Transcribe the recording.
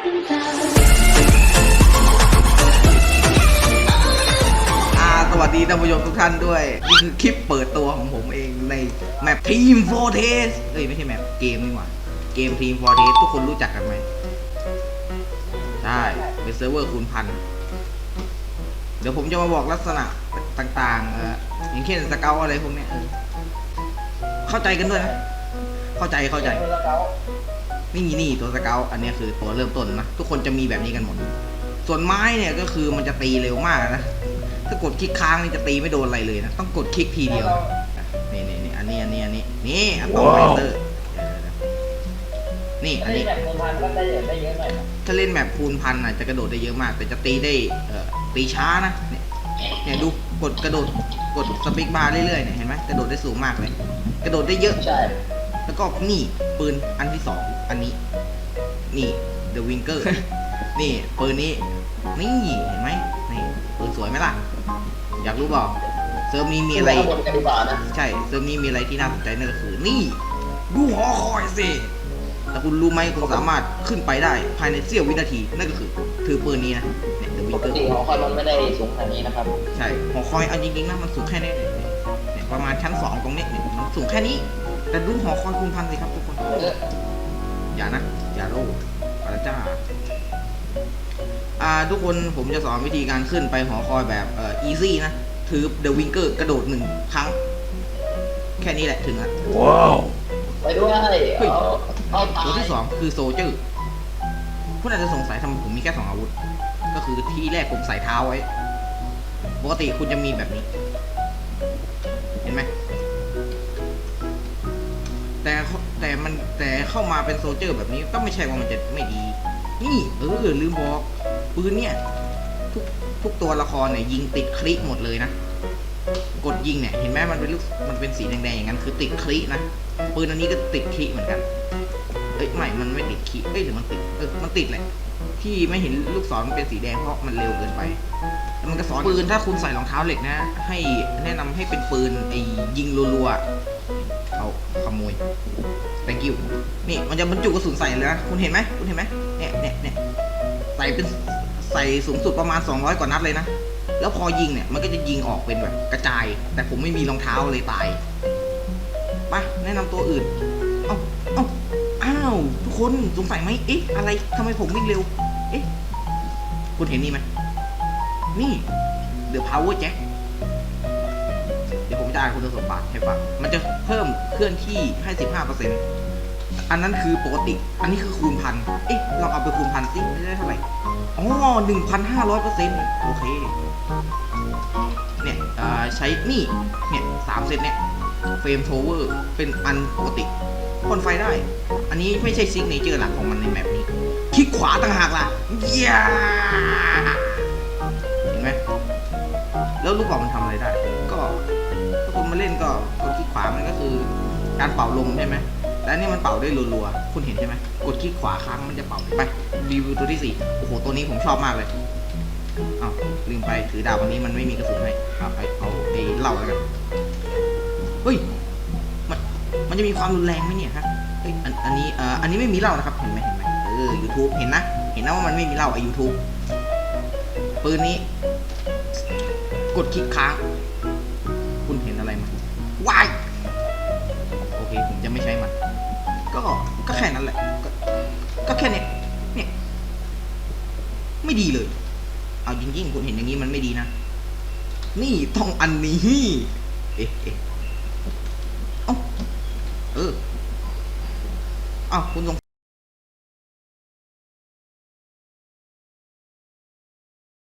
อ่าสวัสดีท่านผู้ชมทุกท่านด้วย นี่คือคลิปเปิดตัวของผมเองในแมปทีมฟเทสเอ้ย ไม่ใช่แมปเกมนี่หว่า เกมทีมฟเทสทุกคนรู้จักกันไหมใช่เป็นเซิร์ฟเวอร์คูณพัน เดี๋ยวผมจะมาบอกลักษณะต่างๆเอออย่างเช่นสเกลอะไรพวกเนี้ยเออเข้าใจกันด้วยนะ เข้าใจเข้าใจ นี่นี่ตัวสเกลอันเนี้ยคือตัวเริ่มต้นนะ ทุกคนจะมีแบบนี้กันหมด ส่วนไม้เนี่ยก็คือมันจะตีเร็วมากนะถ้ากดคลิกค้างนี่จะตีไม่โดนอะไรเลยนะ ต้องกดคลิกทีเดียวนะนี่นี่นี่อันนี้อันนี้อันนี้นี่อัตโนมัติเตอร์นี่อันนี้แบบคนพันก็ได้เยอะได้เยอะหน่อยนะถ้าเล่นแบบคูณพันอะจะกระโดดได้เยอะมาก แต่จะตีได้เอ่อตีช้านะเนี่ยเนี่ยดูกดกระโดดกดสปิกบาร์เรื่อยๆเนี่ยเห็นไหมกระโดดได้สูงมากเลย กระโดดได้เยอะใช่ แล้วก็นี่ปืนอันที่สองอันนี้ นี่ The Winger นี่ปืนนี้นี่เห็นไหมนี่ปืนสวยไหมล่ะ อยากรู้เปล่าเซิร์ฟนี้มีอะไรข้างบนกันดีกว่านะใช่เซิร์ฟนี้มีอะไรที่น่าสนใจนั่นก็คือ นี่ดูหอคอยสิแต่คุณรู้ไหมคุณสามารถขึ้นไปได้ภายในเสี้ยววินาทีนั่นก็คือถือปืนนี้นะเนี่ย The ปก Winger ติหอคอยมันไม่ได้สูงขนาดนี้นะครับ ใช่หอคอยเอาจริงๆนะมันสูงแค่นี้เนี่ยเนี่ยประมาณชั้นสองตรงนี้เนี่ยมันสูงแค่นี้ แต่ดูหอคอยคูณพันสิครับทุกคนเอออย่านะ อย่าโลภปาราจ้า อ่า ทุกคนผมจะสอนวิธีการขึ้นไปหอคอยแบบเอ่อ easy นะ ถือ the winger กระโดดหนึ่งครั้ง แค่นี้แหละถึงแล้วไปด้วยเอาเอาตาตัวยที่สองคือโซเจอร์คุณอาจจะสงสัยทำไมผมมีแค่สองอาวุธ ก็คือที่แรกผมใส่เท้าไว้ ปกติคุณจะมีแบบนี้ เห็นไหม แต่แต่มันแต่เข้ามาเป็นโซเจอร์แบบนี้ก็ไม่ใช่ว่ามันจะไม่ดี นี่ เออลืมบอกปืนเนี่ยทุกทุกตัวละครเนี่ยยิงติดคลิกหมดเลยนะ กดยิงเนี่ยเห็นไหมมันเป็นลูกมันเป็นสีแดงๆอย่างนั้นคือติดคลินะปืนอันนี้ก็ติดคลิเหมือนกันเอ้ยไม่มันไม่ติดคลิเอ้ยหรือมันติดเออมันติดแหละที่ไม่เห็นลูกศรมันเป็นสีแดงเพราะมันเร็วเกินไปแล้วมันก็สอนปืนถ้าคุณใส่รองเท้าเหล็กนะ ให้แนะนำให้เป็นปืนไอ้ยิงรัวๆ ขโมย thank you นี่มันจะบรรจุกระสุนใส่เลยนะคุณเห็นไหมคุณเห็นไหมเนี่ยเนี่ยเนี่ยใส่เป็นใส่สูงสุดประมาณ 200 กว่านัดเลยนะ แล้วพอยิงเนี่ยมันก็จะยิงออกเป็นแบบกระจาย แต่ผมไม่มีรองเท้าเลยตายไปแนะนำตัวอื่น เอ้าเอ้าอ้าวทุกคนสงสัยไหมเอ๊ะอะไรทำไมผมวิ่งเร็ว เอ๊ะคุณเห็นนี่ไหมนี่ The Power Jack เดี๋ยวผมจะ อ่านคุณสมบัติให้ฟัง มันจะเพิ่มเคลื่อนที่ให้15%อันนั้นคือปกติ อันนี้คือคูณพัน เอ๊ะเราเอาไปคูณพันสิไม่ได้เท่าไหร่ อ๋อ1,500%โอยเคเซ็นี่ยเอ่อใช้นี่ เนี่ยสามเซตเนี่ย เฟรมโทเวอร์ เป็นอันปกติพ่นไฟได้ อันนี้ไม่ใช่ซิกเนเจอร์หลักของมันในแมปนี้ คลิกขวาต่างหากล่ะเย้เห็นไหมแล้วลูกบอลมันทำอะไรได้ ก็ การเป่าลมใช่ไหมแล้วนี่มันเป่าได้รัวๆ คุณเห็นใช่ไหม กดคลิกขวาค้างมันจะเป่าไปรีวิวตัวที่สี่โอ้โห ตัวนี้ผมชอบมากเลยอ้าวลืมไปถือดาบวันนี้มันไม่มีกระสุนให้เอาไปเอาไปเหล่าแล้วกัน เฮ้ย มันมันจะมีความรุนแรงไหมเนี่ยฮะเฮ้ยอันอันนี้เอ่ออันนี้ไม่มีเหล้านะครับ เห็นไหมเห็นไหมเออ YouTube เห็นนะ เห็นนะว่ามันไม่มีเหล้าไอ้ YouTube ปืนนี้ กดคลิกค้าง คุณเห็นอะไรไหมวาย ค่นั้นแหละก็ก็แค่เนี้ยเนี่ย ไม่ดีเลย เอาจริงๆคุณเห็นอย่างนี้มันไม่ดีนะ นี่ต้องอันนี้ เอ๊ะเอ๊ะเอ้าเออเอ้าคุณสง